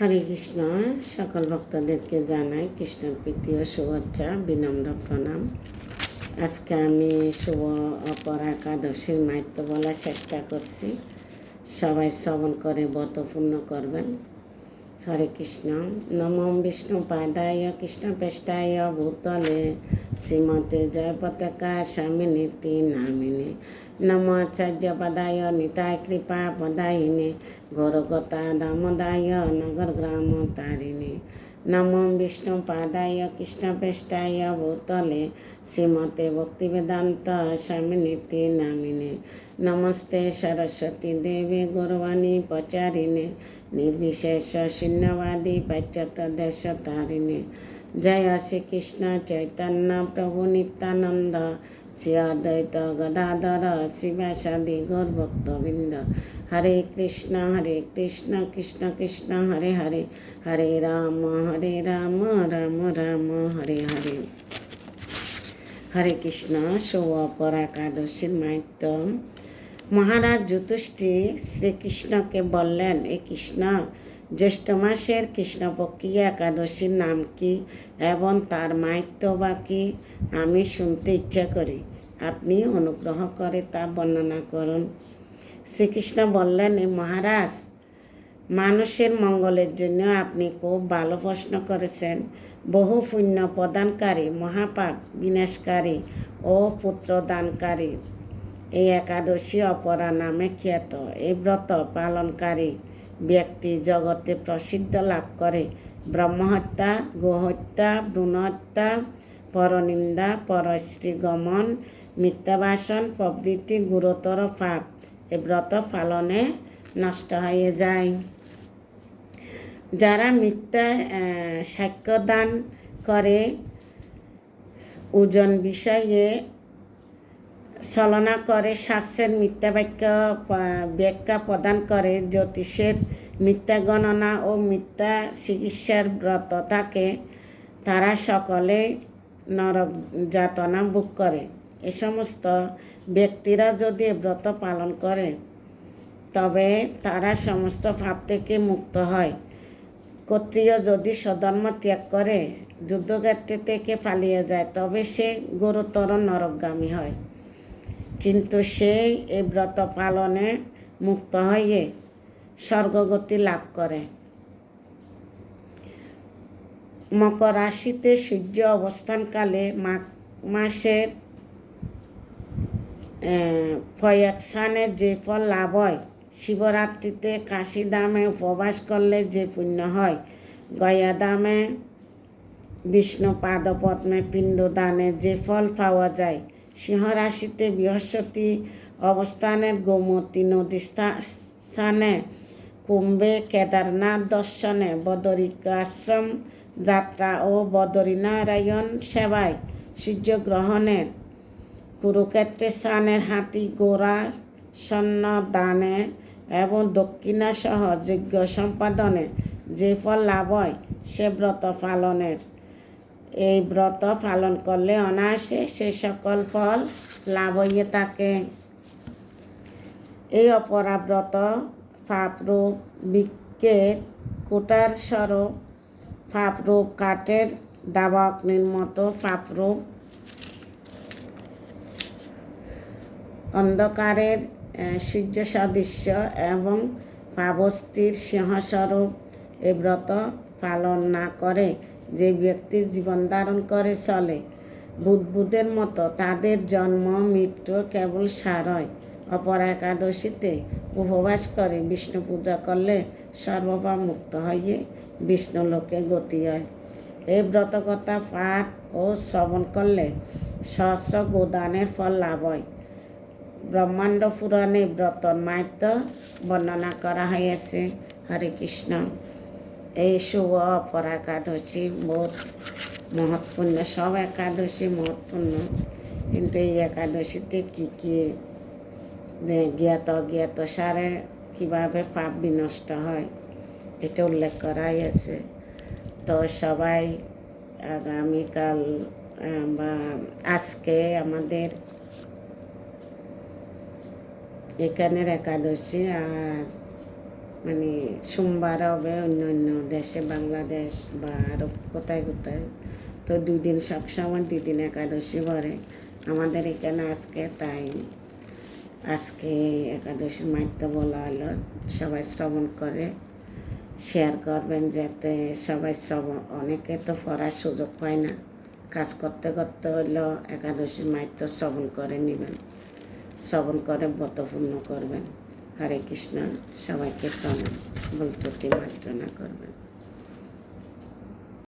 হরে কৃষ্ণ, সকল ভক্তদেরকে জানাই কৃষ্ণ প্রীতি ও শুভেচ্ছা, বিনম্র প্রণাম। আজকে আমি শুভ অপর একাদশীর মাহিত্য বলার চেষ্টা করছি। সবাই শ্রবণ করে ব্রত পূর্ণ করবেন। হরে কৃষ্ণ নম বিষ্ণু পাদায় কৃষ্ণ পেষ্টায় ভূতলে শ্রীমতে জয় পতাকা স্বামী নীতি নামিনে নম আচার্য পদায় নিতায় কৃপা পদায়িনে গৌরগতা দামোদায় নগর গ্রাম তারিণী નમો વિષ્ણુ પાદાય કૃષ્ણપ્રેષ્ઠાય ભૂતલે શ્રીમતે ભક્તિવેદાંત સ્વામિનીતિ નામિને નમસ્તે સરસ્વતી દેવી ગુરવાની પચારીને નિર્વિશેષ શૂન્યવાદી પચત દશ તારીને জয় শ্রীকৃষ্ণ চৈতন্য প্রভু নিত্যানন্দ। শ্রী অদ্বৈত গদাধর শিবাসাদি গৌর ভক্তবৃন্দ। হরে কৃষ্ণ হরে কৃষ্ণ কৃষ্ণ কৃষ্ণ, হরে হরে। হরে রাম হরে রাম রাম রাম, হরে হরে। হরে কৃষ্ণ, শুভ অপর একাদশীর মাহিত্য। মহারাজ যুধিষ্ঠি শ্রীকৃষ্ণকে বললেন, এ কৃষ্ণ জ্যৈষ্ঠ মাসের কৃষ্ণপক্ষীয় একাদশীর নাম কি এবং তার মাহিত্য বা কি আমি শুনতে ইচ্ছা করি। আপনি অনুগ্রহ করে তা বর্ণনা করুন। শ্রীকৃষ্ণ বললেন মহারাজ, মানুষের মঙ্গলের জন্য আপনি খুব ভালো প্রশ্ন করেছেন। বহু পুণ্য প্রদানকারী, মহাপাপ বিনাশকারী ও পুত্রদানকারী এই একাদশী অপরা নামে খ্যাত। এই ব্রত পালনকারী ব্যক্তি জগতে প্রসিদ্ধ লাভ করে। ব্রহ্মহত্যা, গোহত্যা, ভ্রূণহত্যা, পরনিন্দা পরশ্রী গমন মিথ্যাবাসন, প্রভৃতি গুরুতর পাপ, এ ব্রত পালনে নষ্ট হয়ে যায়। যারা মিথ্যা সাক্ষ্যদান করে, ওজন বিষয়ে ছলনা করে, শাস্ত্রের মিথ্যা বাক্য ব্যাখ্যা প্রদান করে, জ্যোতিষের মিথ্যা গণনা ও মিথ্যা চিকিৎসার ব্রত থাকে, তারা সকলে নরক যাতনা ভোগ করে। এ সমস্ত ব্যক্তিরা যদি ব্রত পালন করে, তবে তারা সমস্ত ভাব থেকে মুক্ত হয়। ক্ষত্রিয় যদি সধর্ম ত্যাগ করে, যুদ্ধক্ষেত্রে থেকে পালিয়ে যায়, তবে সে গুরুতর নরকগামী হয়। কিন্তু সেই এই ব্রত পালনে মুক্ত হয়ে স্বর্গগতি লাভ করে। মকর রাশিতে সূর্য অবস্থানকালে মাঘ মাসের ফয়াকসানে যে ফল লাভ হয়, শিবরাত্রিতে কাশি দামে উপবাস করলে যে পুণ্য হয়, গয়া দামে বিষ্ণু পাদপদ্মে পিণ্ডদানে যে ফল পাওয়া যায় সিংহ রাশিতে বৃহস্পতি অবস্থানের গোমতী নদী স্থানে কুম্ভে কেদারনাথ দর্শনে বদরিকাশ্রম যাত্রা ও বদরীনারায়ণ সেবায় সূর্যগ্রহণের কুরুক্ষেত্রের স্থানের হাতি গোড়া স্বর্ণ দানে এবং দক্ষিণা সহ যজ্ঞ সম্পাদনে যে ফল লাভ হয়, সে ব্রত পালনের এই ব্রত পালন করলে অনায়াসে সে সকল ফল লাভ হইয়ে থাকে। এই অপরাব্রত পাপরূপ বৃক্ষের কোটার স্বরূপ, পাপরূপ কাঠের দাবা অগ্নির মতো পাপরূপ, অন্ধকারের সূর্য সদৃশ্য এবং পাবস্তির সিংহস্বরূপ এ ব্রত পালন না করে যে ব্যক্তি জীবন ধারণ করে চলে, বুধবুধের মতো তাদের জন্ম, মৃত্যু কেবল সার হয় অপর একাদশীতে উপবাস করে বিষ্ণু পূজা করলে সর্বভাব মুক্ত হয়ে বিষ্ণু লোকে গতি হয়। এই ব্রতকথা পাঠ ও শ্রবণ করলে সহস্র গোদানের ফল লাভ হয়। ব্রহ্মাণ্ড পুরাণে ব্রতর মাহাত্ম বর্ণনা করা হয়েছে। হরে কৃষ্ণ। এই শুভ অপর একাদশী বহুত মহৎপূর্ণ সব একাদশী মহৎপূর্ণ কিন্তু এই একাদশীতে কী কী জ্ঞাত অজ্ঞাত সারে কীভাবে পাপ বিনষ্ট হয়, এটা উল্লেখ করাই আছে। তো সবাই আগামীকাল বা আজকে আমাদের এখানের একাদশী, আর মানে সোমবার হবে অন্য অন্য দেশে, বাংলাদেশ বা আরও কোথায় কোথায়। তো দুই দিন সবসময় দুই দিন একাদশী পরে আমাদের এখানে আজকে তাই। আজকে একাদশীর মাহাত্ম বলা হলো, সবাই শ্রবণ করে। শেয়ার করবেন যাতে সবাই শ্রবণ, অনেকে তো পড়ার সুযোগ পায় না। কাজ করতে করতে হইল একাদশীর মাহাত্ম শ্রবণ করে নেবেন। শ্রবণ করে ব্রতপূর্ণ করবেন। হরে কৃষ্ণ সবাইকে প্রণাম। বলতে মার্জনা করবেন।